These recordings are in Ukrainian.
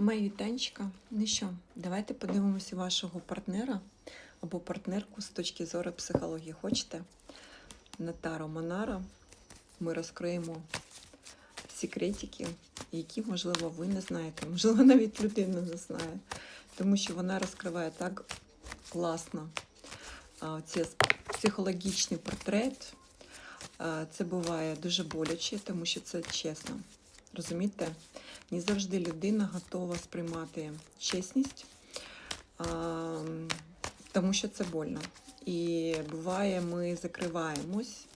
Мої вітанчика. Ну що, давайте подивимося вашого партнера або партнерку з точки зору психології. Хочете? На Таро Монара ми розкриємо секретики, які, можливо, ви не знаєте. Можливо, навіть людина не знає. Тому що вона розкриває так класно цей психологічний портрет. Це буває дуже боляче, тому що це чесно. Розумієте? Не завжди людина готова сприймати чесність, а, тому що це больно. І буває, ми закриваємось.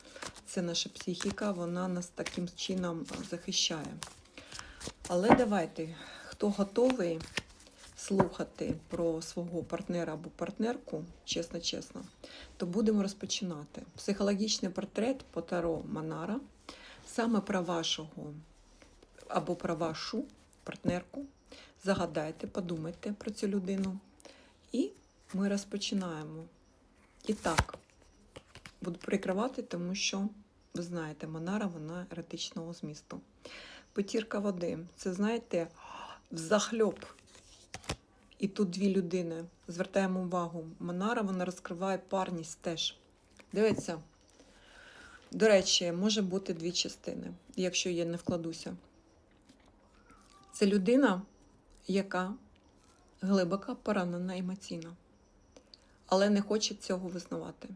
Це наша психіка, вона нас таким чином захищає. Але давайте, хто готовий слухати про свого партнера або партнерку, чесно-чесно, то будемо розпочинати. Психологічний портрет по Таро Манара саме про вашого або про вашу партнерку. Загадайте, подумайте про цю людину. І ми розпочинаємо. І так, буду прикривати, тому що, ви знаєте, Монара, вона еретичного змісту. Петірка води. Це, знаєте, взахльоп. І тут дві людини. Звертаємо увагу. Монара, вона розкриває парність теж. Дивіться. До речі, може бути дві частини, якщо я не вкладуся. Це людина, яка глибоко поранена емоційно, але не хоче цього визнавати.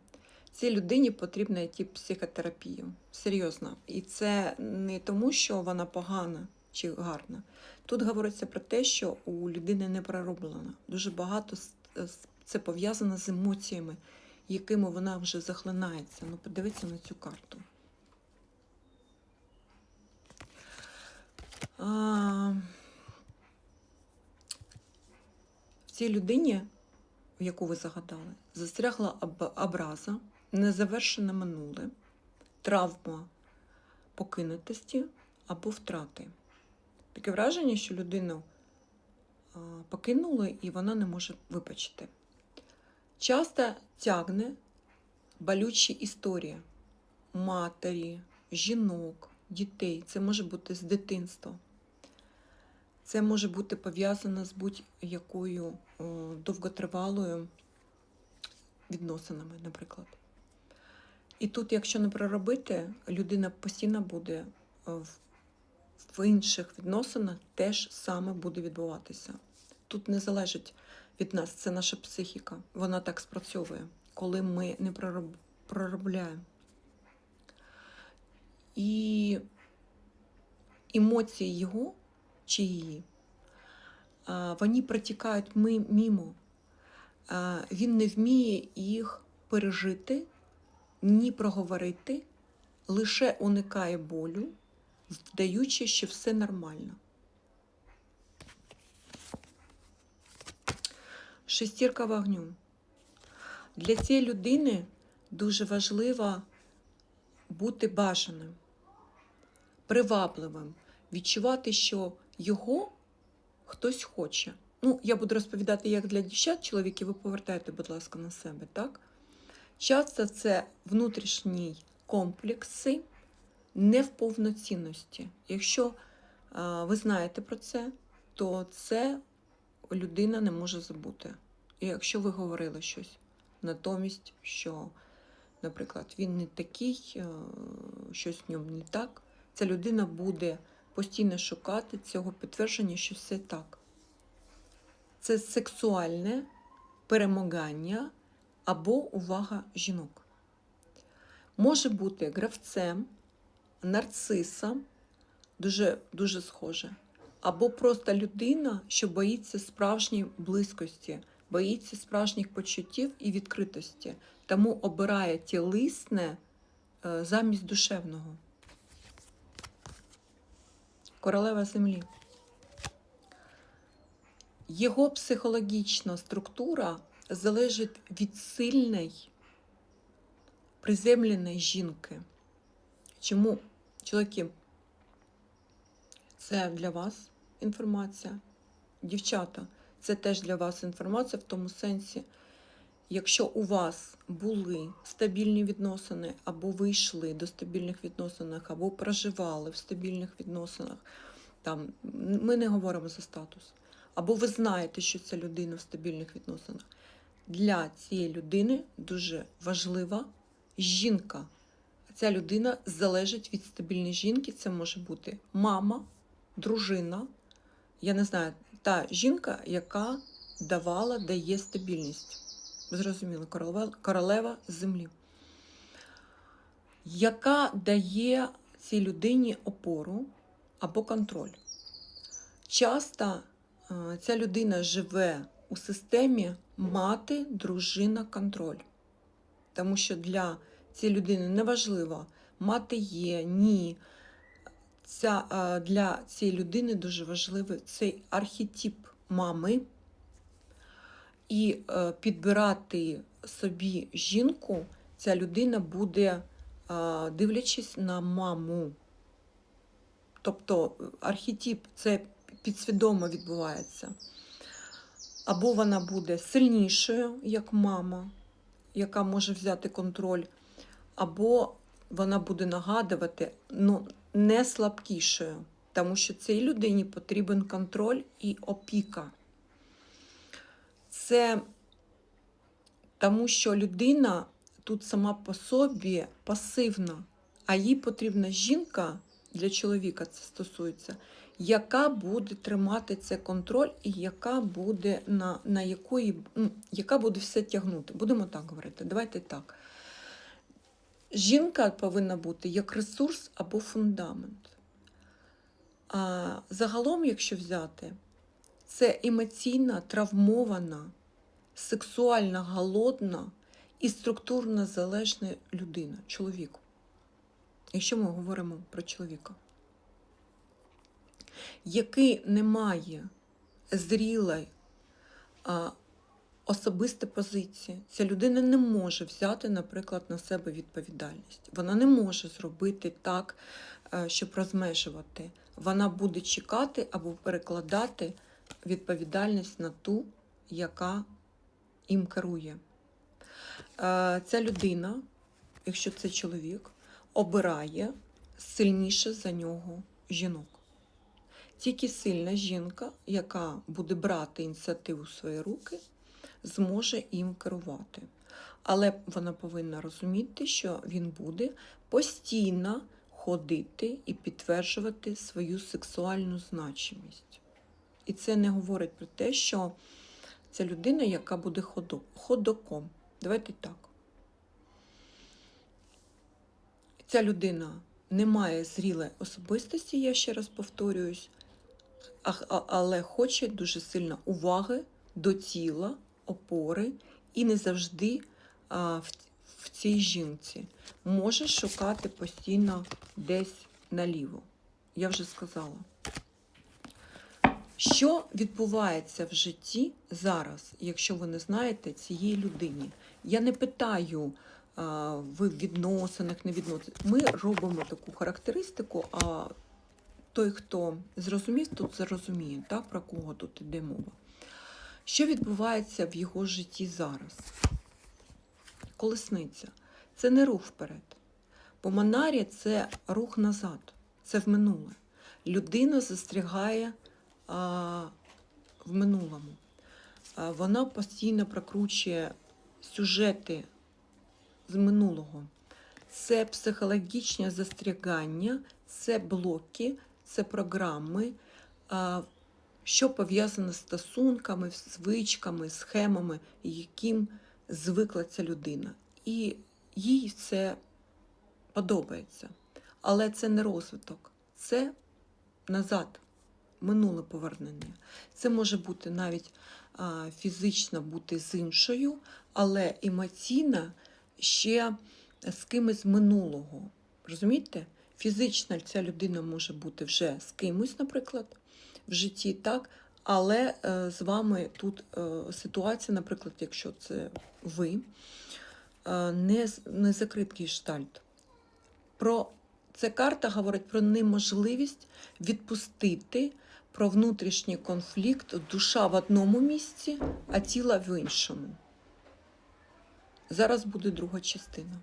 Цій людині потрібно йти психотерапію. Серйозно. І це не тому, що вона погана чи гарна. Тут говориться про те, що у людини не пророблено. Дуже багато це пов'язано з емоціями, якими вона вже захлинається. Ну, подивіться на цю карту. В цій людині, яку ви загадали, застрягла об- образа, незавершене минуле, травма покинутості або втрати. Таке враження, що людину покинули і вона не може вибачити. Часто тягне болючі історії матері, жінок, дітей. Це може бути з дитинства. Це може бути пов'язано з будь-якою довготривалою відносинами, наприклад. І тут, якщо не проробити, людина постійно буде е, в, інших відносинах теж саме буде відбуватися. Тут не залежить від нас, це наша психіка. Вона так спрацьовує, коли ми не пророб, проробляємо. І емоції його чи вони протікають ми- мімо. Він не вміє їх пережити, ні проговорити, лише уникає болю, вдаючи, що все нормально. Шестірка вогню. Для цієї людини дуже важливо бути бажаним, привабливим, відчувати, що його хтось хоче. Ну, я буду розповідати як для дівчат, чоловіки, ви повертайте, будь ласка, на себе, так? Часто це внутрішні комплекси невповноцінності. Якщо а, ви знаєте про це, то це людина не може забути. І якщо ви говорили щось, натомість, що, наприклад, він не такий, щось в ньому не так, ця людина буде постійно шукати цього підтвердження, що все так. Це сексуальне перемагання або увага жінок. Може бути гравцем, нарцисом, дуже, дуже схоже, або просто людина, що боїться справжньої близькості, боїться справжніх почуттів і відкритості, тому обирає тілисне е, замість душевного. Королева землі. Його психологічна структура залежить від сильної, приземленої жінки. Чому, чоловіки, це для вас інформація. Дівчата, це теж для вас інформація в тому сенсі, якщо у вас були стабільні відносини, або ви йшли до стабільних відносин, або проживали в стабільних відносинах, там, ми не говоримо за статус. або ви знаєте, що ця людина в стабільних відносинах. Для цієї людини дуже важлива жінка. Ця людина залежить від стабільної жінки. Це може бути мама, дружина. Я не знаю, та жінка, яка давала, дає стабільність. Королева, королева землі, яка дає цій людині опору або контроль. Часто е, ця людина живе у системі мати, дружина, контроль. Тому що для цієї людини неважливо, мати є, ні. Ця, е, для цієї людини дуже важливий цей архетип мами. І е, підбирати собі жінку, ця людина буде, е, дивлячись на маму. Тобто архетип це підсвідомо відбувається. Або вона буде сильнішою, як мама, яка може взяти контроль, або вона буде нагадувати, ну, не слабкішою, тому що цій людині потрібен контроль і опіка. Це тому, що людина тут сама по собі пасивна, а їй потрібна жінка для чоловіка це стосується, яка буде тримати цей контроль і яка буде на, на якої, ну, яка буде все тягнути. Будемо так говорити. Давайте так. Жінка повинна бути як ресурс або фундамент. А загалом, якщо взяти, це емоційна, травмована, сексуально голодна і структурно залежна людина, чоловік. Якщо ми говоримо про чоловіка, який не має зрілої особистої позиції, ця людина не може взяти, наприклад, на себе відповідальність. Вона не може зробити так, е, щоб розмежувати. Вона буде чекати або перекладати відповідальність на ту, яка їм керує. Е, Ця людина, якщо це чоловік, обирає сильніше за нього жінок. Тільки сильна жінка, яка буде брати ініціативу в свої руки, зможе їм керувати. Але вона повинна розуміти, що він буде постійно ходити і підтверджувати свою сексуальну значимість. І це не говорить про те, що це людина, яка буде ходоком. Давайте так. Ця людина не має зрілої особистості, я ще раз повторююсь, але хоче дуже сильно уваги до тіла, опори і не завжди в цій жінці. Може шукати постійно десь наліво. Я вже сказала. Що відбувається в житті зараз, якщо ви не знаєте цієї людині? Я не питаю, в відносинах, не відносинах. Ми робимо таку характеристику, а той, хто зрозумів, тут зрозуміє, так, про кого тут йде мова. Що відбувається в його житті зараз? Колесниця це не рух вперед. Бо Монарі це рух назад, це в минуле. Людина застрягає в минулому. Вона постійно прокручує сюжети з минулого. Це психологічне застрягання, це блоки, це програми, що пов'язане з стосунками, звичками, схемами, яким звикла ця людина. І їй це подобається. Але це не розвиток, це назад, минуле повернення. Це може бути навіть фізично бути з іншою, але емоційно ще з кимось минулого. Розумієте? Фізично ця людина може бути вже з кимось, наприклад, в житті, так? Але е, з вами тут е, ситуація, наприклад, якщо це ви, е, не, не закритий гештальт. Про ця карта говорить про неможливість відпустити про внутрішній конфлікт, душа в одному місці, а тіло в іншому. Зараз буде друга частина.